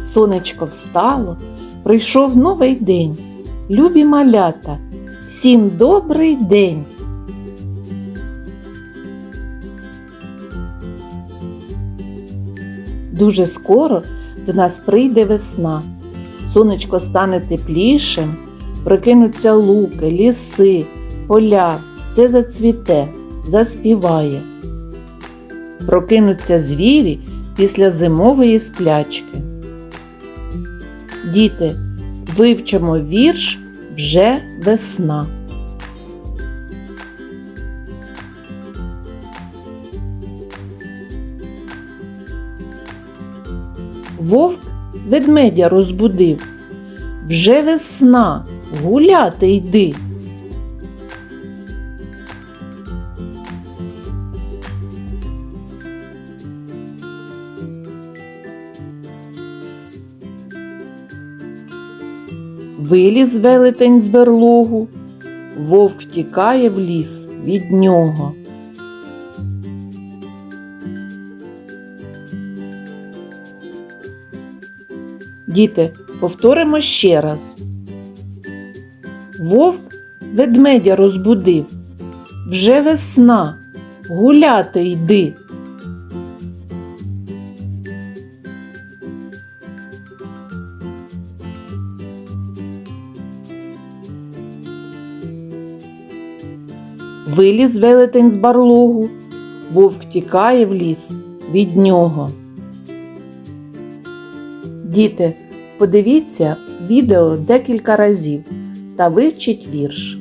Сонечко встало, прийшов новий день. Любі малята, всім добрий день! Дуже скоро до нас прийде весна. Сонечко стане теплішим, прокинуться луки, ліси, поля, все зацвіте, заспіває. Прокинуться звірі після зимової сплячки. Діти, вивчимо вірш вже весна. Вовк ведмедя розбудив. Вже весна, гуляти йди. Виліз велетень з берлогу, вовк втікає в ліс від нього. Діти, повторимо ще раз. Вовк ведмедя розбудив. Вже весна, гуляти йди. Виліз велетень з барлогу, вовк тікає в ліс від нього. Діти, подивіться відео декілька разів та вивчіть вірш.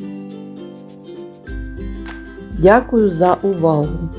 Дякую за увагу!